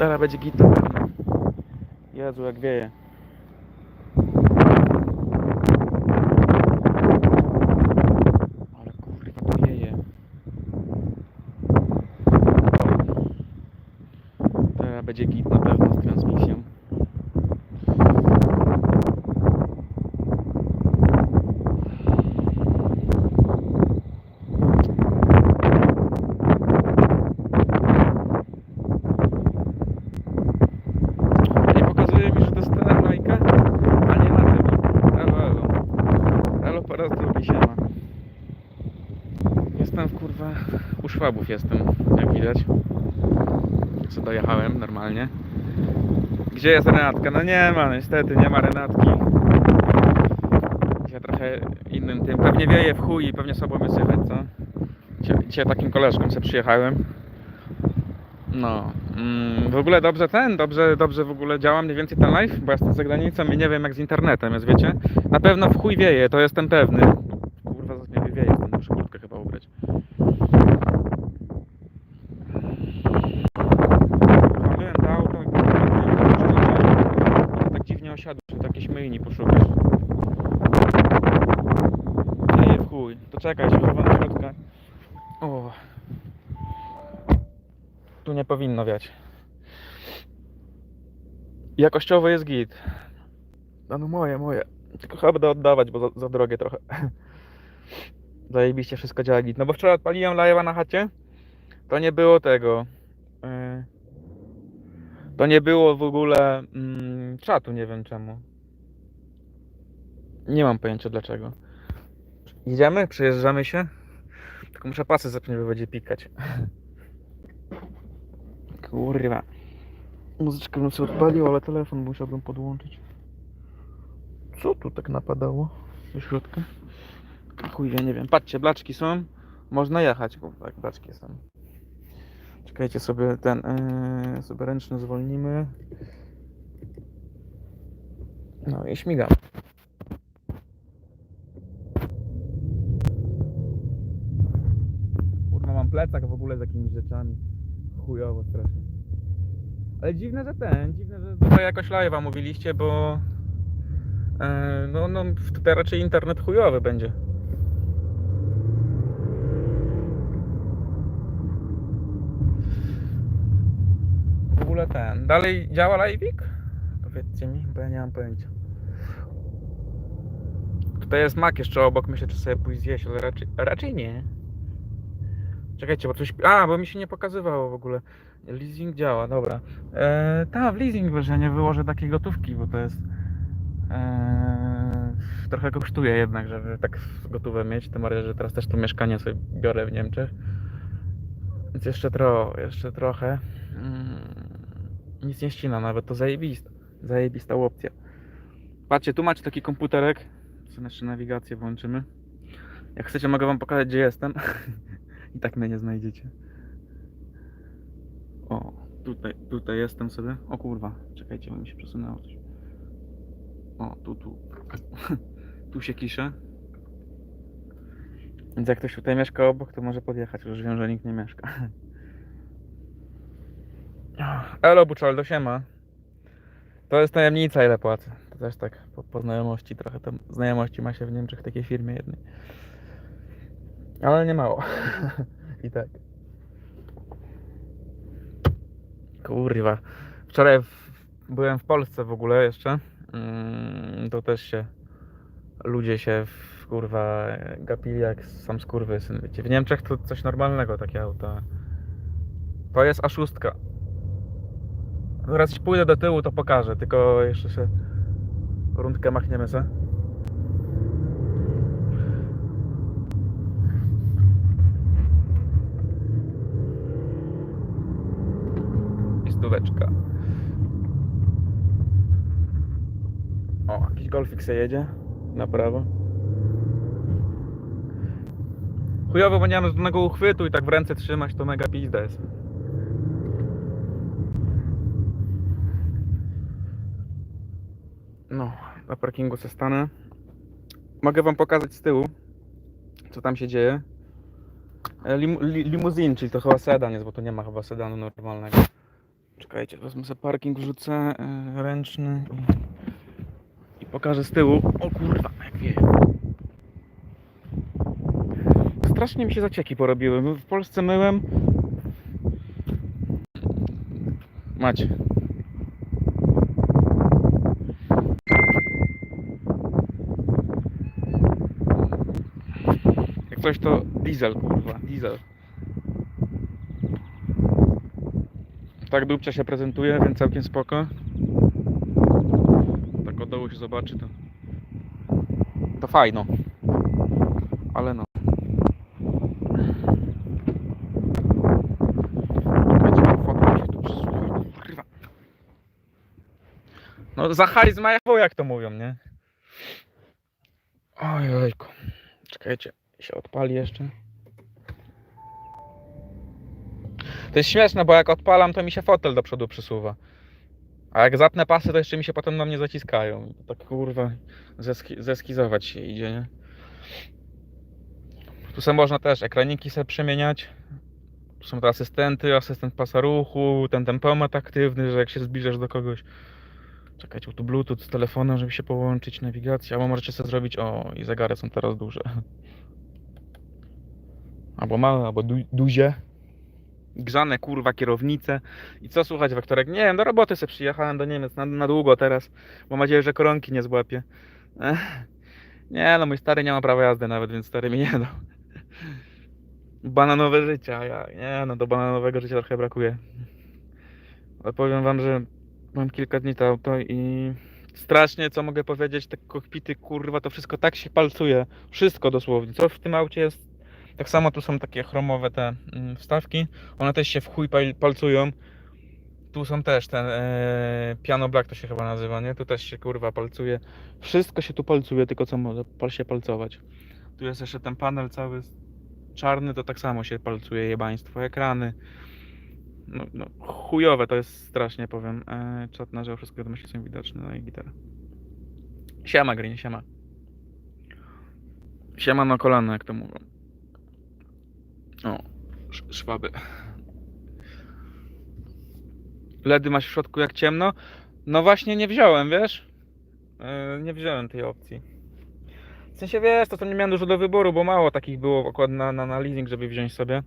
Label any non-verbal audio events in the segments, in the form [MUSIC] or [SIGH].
Teraz będzie git na pewno. Jezu, jak wieje. Ale kurwa, to wieje. Teraz będzie git na pewno z transmisją. Nie pokazuje mi, że dostałem lajka, a nie na tym. Elo, elo. Elo po raz drugi siema. Jestem w kurwa u Szwabów jestem, jak widać. Co dojechałem normalnie. Gdzie jest Renatka? No nie ma, niestety nie ma Renatki. Dzisiaj trochę innym tym. Pewnie wieje w chuj i pewnie słabo mnie słychać, co? Dzisiaj, takim koleżką sobie przyjechałem. No, mm, w ogóle dobrze ten, dobrze, dobrze w ogóle działa mniej więcej ten live, bo jestem za granicą i nie wiem jak z internetem jest, wiecie? Na pewno w chuj wieje, to jestem pewny. Kurwa, zaraz mnie wieje, to muszę kurtkę chyba ubrać. Waliłem to auto i i tak dziwnie osiadło, jakieś myjni poszukać. Wieje w chuj, to czekaj, się chowam do środka. O. Tu nie powinno wiać. Jakościowo jest git. No, no moje, moje. Tylko chyba będę oddawać, bo za, za drogie trochę. [LAUGHS] Zajebiście wszystko działa git. No bo wczoraj odpaliłem live'a na chacie. To nie było tego. Yy, to nie było w ogóle mm, czatu, nie wiem czemu. Nie mam pojęcia dlaczego. Idziemy? Przejeżdżamy się? Tylko muszę pasy zapiąć, bo będzie pikać. Kurwa. Muzyczkę bym sobie odpalił, ale telefon musiałbym podłączyć. Co tu tak napadało do środka? Chuj, ja nie wiem. Patrzcie, blaczki są. Można jechać, tak, blaczki są. Czekajcie sobie ten, yy, sobie ręczny zwolnimy. No i śmigam. Plecak w ogóle z jakimiś rzeczami. Chujowo strasznie. Ale dziwne, że ten, dziwne, że tutaj jakoś live'a mówiliście, bo e, no, no tutaj raczej internet chujowy będzie. W ogóle ten, dalej działa live'ik? Powiedzcie mi, bo ja nie mam pojęcia. Tutaj jest mak jeszcze obok, myślę, czy sobie pójść zjeść, ale raczej, raczej nie. Czekajcie, bo coś. A, bo mi się nie pokazywało w ogóle. Leasing działa, dobra. Eee, ta, w leasing nie wyłożę takiej gotówki, bo to jest. Eee, trochę kosztuje jednak, żeby tak gotówę mieć. Tym bardziej, że teraz też to mieszkanie sobie biorę w Niemczech. Więc jeszcze, tro, jeszcze trochę. Mm, nic nie ścina, nawet to zajebista. Zajebista opcja. Patrzcie, tu macie taki komputerek. Co jeszcze nawigację włączymy. Jak chcecie, mogę wam pokazać, gdzie jestem. [LAUGHS] I tak mnie nie znajdziecie. O, tutaj, tutaj jestem sobie. O kurwa, czekajcie, bo mi się przesunęło coś. O, tu, tu. [LAUGHS] tu się kiszę. Więc jak ktoś tutaj mieszka obok, to może podjechać, już wiem, że nikt nie mieszka. [LAUGHS] Elo, Buczoldo, siema. To jest tajemnica, ile płacę. To też tak po, po znajomości, trochę tam znajomości ma się w Niemczech w takiej firmie jednej. Ale nie mało. [LAUGHS] I tak. Kurwa. Wczoraj w, byłem w Polsce w ogóle jeszcze. Mm, to też się ludzie się w, kurwa gapili jak sam skurwysyn. Wiecie, w Niemczech to coś normalnego takie auta. To jest A6. Zaraz pójdę do tyłu, to pokażę, tylko jeszcze się rundkę machniemy se. i stóweczka. O, jakiś golfik se jedzie na prawo. Chujowo, bo nie mam żadnego uchwytu i tak w ręce trzymać to mega pizda jest. No, na parkingu se stanę. Mogę wam pokazać z tyłu, co tam się dzieje. E, Lim, li, limuzin, czyli to chyba sedan jest, bo tu nie ma chyba sedanu normalnego. Czekajcie, wezmę sobie parking, wrzucę e, ręczny i, pokażę z tyłu. O kurwa, jak wieje. Strasznie mi się zacieki porobiły. W Polsce myłem. Macie. Jak coś to diesel, kurwa, diesel. Tak dupcia się prezentuje, więc całkiem spoko. Tak od dołu się zobaczy to. To fajno. Ale no. No za charyzma jak to mówią, nie? Ojejku. Czekajcie, się odpali jeszcze. To jest śmieszne, bo jak odpalam, to mi się fotel do przodu przesuwa. A jak zapnę pasy, to jeszcze mi się potem na mnie zaciskają. Tak kurwa, zeski- zeskizować się idzie, nie? Tu sobie można też ekraniki sobie przemieniać. Tu są te asystenty, asystent pasa ruchu, ten tempomat aktywny, że jak się zbliżasz do kogoś. Czekajcie, tu bluetooth z telefonem, żeby się połączyć, nawigacja. Albo możecie sobie zrobić, o i zegary są teraz duże. Albo małe, albo du- duzie. Grzane kurwa kierownice. I co słuchać, Wektorek? Nie wiem, do roboty sobie przyjechałem do Niemiec na, na długo teraz. Mam nadzieję, że koronki nie złapie. Ech. Nie no, mój stary nie ma prawa jazdy nawet, więc stary mi nie dał. Bananowe życie, ja nie no, do bananowego życia trochę brakuje. Ale powiem wam, że mam kilka dni to auto i strasznie, co mogę powiedzieć, te kokpity, kurwa, to wszystko tak się palcuje. Wszystko dosłownie. Co w tym aucie jest tak samo tu są takie chromowe te mm, wstawki. One też się w chuj pal- palcują. Tu są też ten e, piano black to się chyba nazywa, nie? Tu też się kurwa palcuje. Wszystko się tu palcuje, tylko co może się palcować. Tu jest jeszcze ten panel cały czarny, to tak samo się palcuje jebaństwo. Ekrany. No, no chujowe to jest strasznie, powiem. E, czat na żywo, wszystko wiadomości są widoczne, no i gitara. Siema Green, siema. Siema na kolana, jak to mówią. O, sz- szwaby. LEDy masz w środku jak ciemno? No właśnie nie wziąłem, wiesz? Yy, nie wziąłem tej opcji. W sensie wiesz, to, to nie miałem dużo do wyboru, bo mało takich było akurat na, na, na leasing, żeby wziąć sobie.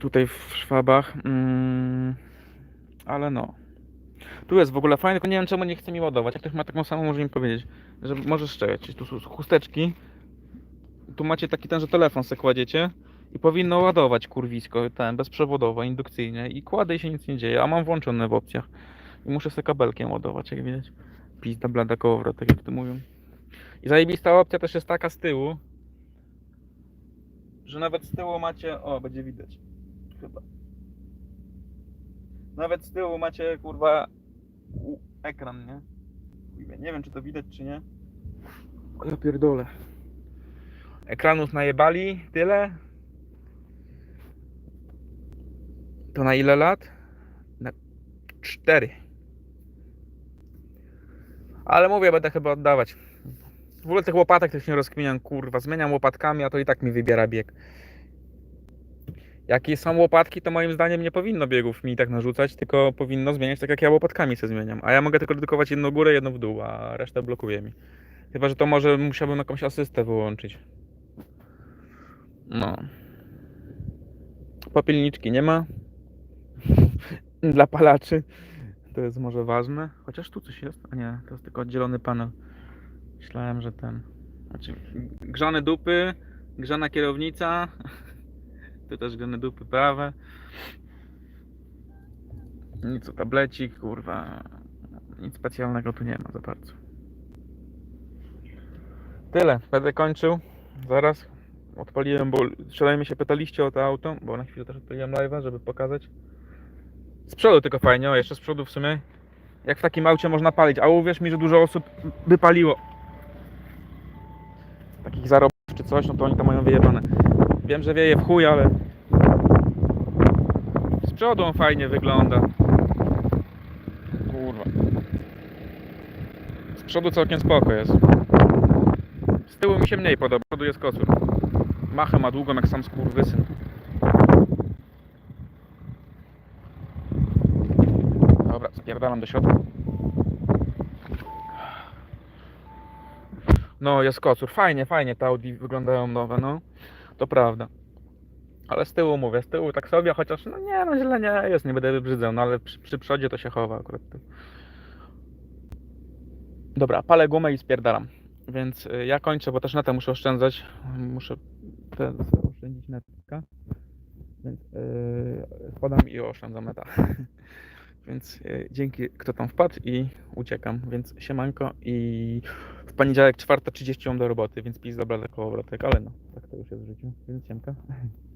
Tutaj w szwabach. Mm, ale no. Tu jest w ogóle fajne, tylko nie wiem czemu nie chce mi ładować. Jak ktoś ma taką samą, może mi powiedzieć, że możesz czekać. Tu są chusteczki. Tu macie taki ten, że telefon se kładziecie i powinno ładować kurwisko, ten, bezprzewodowo, indukcyjnie i kładę i się nic nie dzieje, a mam włączone w opcjach i muszę sobie kabelkiem ładować, jak widać. Pizda, blada kołowrot, tak jak tu mówią. I zajebista opcja też jest taka z tyłu, że nawet z tyłu macie, o, będzie widać, chyba. Nawet z tyłu macie, kurwa, ekran, nie? Nie wiem, czy to widać, czy nie. Ja pierdolę. Ekranów najebali tyle. To na ile lat? Na cztery. Ale mówię, będę chyba oddawać. W ogóle tych łopatek też nie rozkminiam, kurwa. Zmieniam łopatkami, a to i tak mi wybiera bieg. Jakie są łopatki, to moim zdaniem nie powinno biegów mi tak narzucać, tylko powinno zmieniać tak jak ja łopatkami się zmieniam. A ja mogę tylko dedykować jedną górę, jedną w dół, a resztę blokuje mi. Chyba, że to może musiałbym jakąś asystę wyłączyć. No. Popielniczki nie ma. [LAUGHS] Dla palaczy. To jest może ważne. Chociaż tu coś jest. A nie, to jest tylko oddzielony panel. Myślałem, że ten. Znaczy, grzane dupy, grzana kierownica. [LAUGHS] Tu też grzane dupy prawe. Nic o tablecik, kurwa. Nic specjalnego tu nie ma za bardzo. Tyle. Będę kończył. Zaraz odpaliłem, bo wczoraj się pytaliście o to auto, bo na chwilę też odpaliłem live'a, żeby pokazać. Z przodu tylko fajnie, o jeszcze z przodu w sumie. Jak w takim aucie można palić, a uwierz mi, że dużo osób by paliło. Takich zarobów czy coś, no to oni to mają wyjebane. Wiem, że wieje w chuj, ale... Z przodu on fajnie wygląda. Kurwa. Z przodu całkiem spoko jest. Z tyłu mi się mniej podoba, z przodu jest kocur. Machę ma długą jak sam skurwysyn. Spierdalam do środka. No, jest kocur. Fajnie, fajnie te Audi wyglądają nowe, no. To prawda. Ale z tyłu mówię, z tyłu tak sobie, chociaż no nie, no źle nie jest, nie będę wybrzydzał, no ale przy, przy przodzie to się chowa akurat. Dobra, palę gumę i spierdalam. Więc y, ja kończę, bo też na to muszę oszczędzać. Muszę oszczędzić netka. Więc yy, i oszczędzam neta. [LAUGHS] Więc yy, dzięki kto tam wpadł i uciekam. Więc siemanko i w poniedziałek 4.30 mam do roboty, więc pis dobra za kołowrotek, ale no, tak to już jest w życiu. Więc siemka. [LAUGHS]